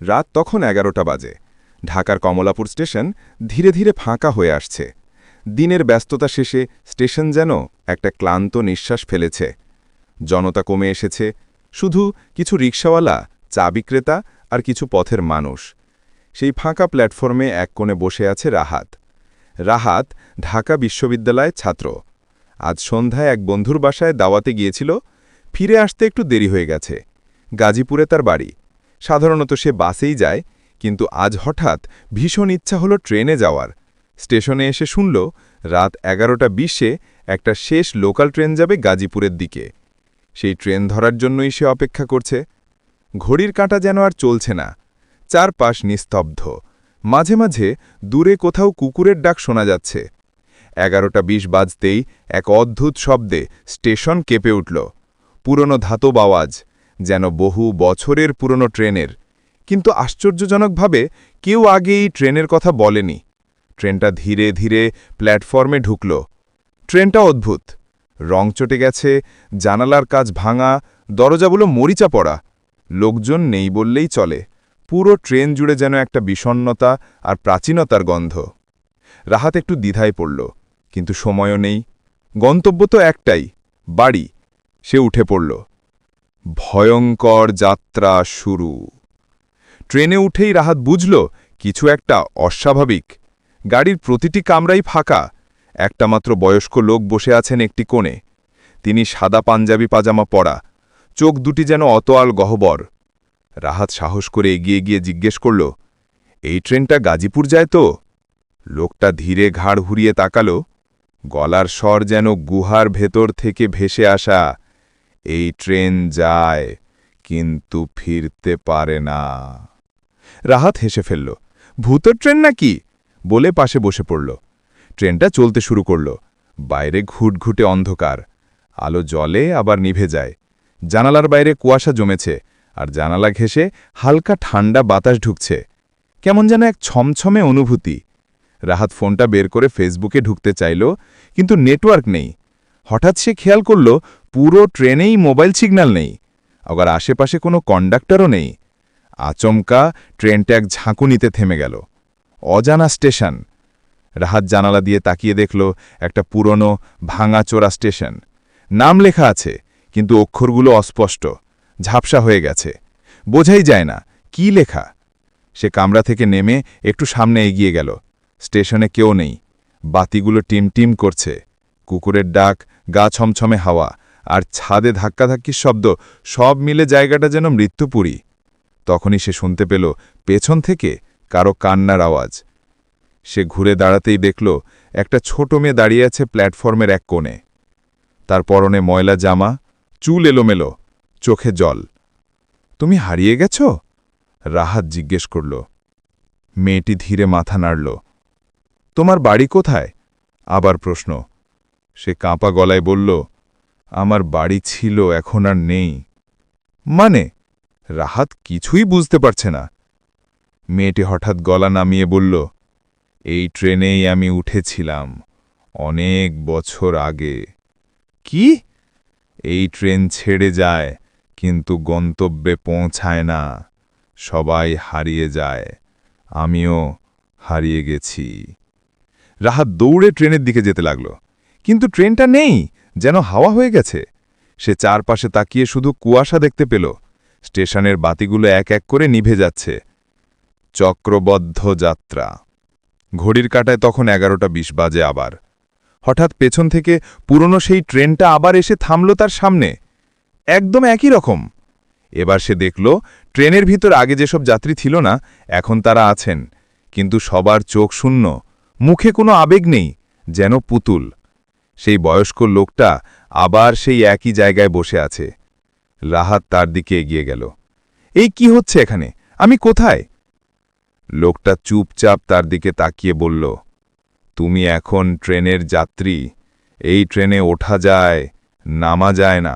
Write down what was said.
রাত তখন এগারোটা বাজে। ঢাকার কমলাপুর স্টেশন ধীরে ধীরে ফাঁকা হয়ে আসছে। দিনের ব্যস্ততা শেষে স্টেশন যেন একটা ক্লান্ত নিঃশ্বাস ফেলেছে। জনতা কমে এসেছে। শুধু কিছু রিকশাওয়ালা, চা বিক্রেতা আর কিছু পথের মানুষ। সেই ফাঁকা প্ল্যাটফর্মে এক কোণে বসে আছে রাহাত। রাহাত ঢাকা বিশ্ববিদ্যালয়ের ছাত্র। আজ সন্ধ্যায় এক বন্ধুর বাসায় দাওয়াতে গিয়েছিল। ফিরে আসতে একটু দেরি হয়ে গেছে। গাজীপুরে তার বাড়ি। সাধারণত সে বাসেই যায়, কিন্তু আজ হঠাৎ ভীষণ ইচ্ছা হলো ট্রেনে যাওয়ার। স্টেশনে এসে শুনল, রাত এগারোটা বিশে একটা শেষ লোকাল ট্রেন যাবে গাজীপুরের দিকে। সেই ট্রেন ধরার জন্যই সে অপেক্ষা করছে। ঘড়ির কাঁটা যেন আর চলছে না। চারপাশ নিস্তব্ধ। মাঝে মাঝে দূরে কোথাও কুকুরের ডাক শোনা যাচ্ছে। এগারোটা বিশ বাজতেই এক অদ্ভুত শব্দে স্টেশন কেঁপে উঠল। পুরনো ধাতব আওয়াজ। যেন বহু বছরের পুরনো ট্রেনের। কিন্তু আশ্চর্যজনকভাবে কেউ আগে এই ট্রেনের কথা বলেনি। ট্রেনটা ধীরে ধীরে প্ল্যাটফর্মে ঢুকল। ট্রেনটা অদ্ভুত। রং চটে গেছে, জানালার কাজ ভাঙা, দরজাগুলো মরিচা পড়া। লোকজন নেই বললেই চলে। পুরো ট্রেন জুড়ে যেন একটা বিষণ্নতা আর প্রাচীনতার গন্ধ। রাহাত একটু দ্বিধায় পড়ল, কিন্তু সময়ও নেই। গন্তব্য তো একটাই, বাড়ি। সে উঠে পড়ল। ভয়ঙ্কর যাত্রা শুরু। ট্রেনে উঠেই রাহাত বুঝল, কিছু একটা অস্বাভাবিক। গাড়ির প্রতিটি কামরাই ফাঁকা। একটা মাত্র বয়স্ক লোক বসে আছেন একটি কোণে। তিনি সাদা পাঞ্জাবি পাজামা পরা। চোখ দুটি যেন অতোয়াল গহ্বর। রাহাত সাহস করে এগিয়ে গিয়ে জিজ্ঞেস করল, এই ট্রেনটা গাজীপুর যায় তো? লোকটা ধীরে ঘাড় হুরিয়ে তাকাল। গলার স্বর যেন গুহার ভেতর থেকে ভেসে আসা এই ট্রেন যায়, কিন্তু ফিরতে পারে না। রাহাত হেসে ফেলল, ভূতের ট্রেন নাকি? বলে পাশে বসে পড়ল। ট্রেনটা চলতে শুরু করল। বাইরে ঘুটঘুটে অন্ধকার। আলো জলে আবার নিভে যায়। জানালার বাইরে কুয়াশা জমেছে আর জানালা ঘেঁষে হালকা ঠান্ডা বাতাস ঢুকছে। কেমন যেন এক ছমছমে অনুভূতি। রাহাত ফোনটা বের করে ফেসবুকে ঢুকতে চাইল, কিন্তু নেটওয়ার্ক নেই। হঠাৎ সে খেয়াল করল পুরো ট্রেনেই মোবাইল সিগন্যাল নেই, আবার আশেপাশে কোনো কন্ডাক্টরও নেই। আচমকা ট্রেনটা এক ঝাঁকুনিতে থেমে গেল। অজানা স্টেশন। রাহাত জানালা দিয়ে তাকিয়ে দেখল একটা পুরনো, ভাঙাচোরা স্টেশন। নাম লেখা আছে, কিন্তু অক্ষরগুলো অস্পষ্ট। ঝাপসা হয়ে গেছে। বোঝাই যায় না, কি লেখা? সে কামরা থেকে নেমে একটু সামনে এগিয়ে গেল। স্টেশনে কেউ নেই। বাতিগুলো টিমটিম করছে। কুকুরের ডাক, গা ছমছমে হাওয়া। আর ছাদে ধাক্কাধাক্কির শব্দ, সব মিলে জায়গাটা যেন মৃত্যুপুরী। তখনই সে শুনতে পেল, পেছন থেকে কারও কান্নার আওয়াজ। সে ঘুরে দাঁড়াতেই দেখল, একটা ছোট মেয়ে দাঁড়িয়ে আছে প্ল্যাটফর্মের এক কোণে। তার পরনে ময়লা জামা, চুল এলোমেলো, চোখে জল। তুমি হারিয়ে গেছ? রাহাত জিজ্ঞেস করল। মেয়েটি ধীরে মাথা নাড়ল। তোমার বাড়ি কোথায়? আবার প্রশ্ন। সে কাঁপা গলায় বলল আমার বাড়ি ছিল, এখন আর নেই। মানে রাহাত কিছুই বুঝতে পারছে না। মেয়েটি হঠাৎ গলা নামিয়ে বলল, এই ট্রেনেই আমি উঠেছিলাম, অনেক বছর আগে। কি? এই ট্রেন ছেড়ে যায়, কিন্তু গন্তব্যে পৌঁছায় না। সবাই হারিয়ে যায়, আমিও হারিয়ে গেছি। রাহাত দৌড়ে ট্রেনের দিকে যেতে লাগল, কিন্তু ট্রেনটা নেই যেন হাওয়া হয়ে গেছে। সে চারপাশে তাকিয়ে শুধু কুয়াশা দেখতে পেল। স্টেশনের বাতিগুলো এক এক করে নিভে যাচ্ছে। চক্রবদ্ধ যাত্রা। ঘড়ির কাটায় তখন এগারোটা বিশ বাজে আবার। হঠাৎ পেছন থেকে পুরনো সেই ট্রেনটা আবার এসে থামল তার সামনে। একদম একই রকম। এবার সে দেখল, ট্রেনের ভিতর আগে যেসব যাত্রী ছিল না, এখন তারা আছেন। কিন্তু সবার চোখ শূন্য। মুখে কোনো আবেগ নেই, যেন পুতুল। সেই বয়স্ক লোকটা আবার সেই একই জায়গায় বসে আছে। রাহাত তার দিকে এগিয়ে গেল। এই কি হচ্ছে এখানে? আমি কোথায়? লোকটা চুপচাপ তার দিকে তাকিয়ে বলল, তুমি এখন ট্রেনের যাত্রী। এই ট্রেনে ওঠা যায়, নামা যায় না।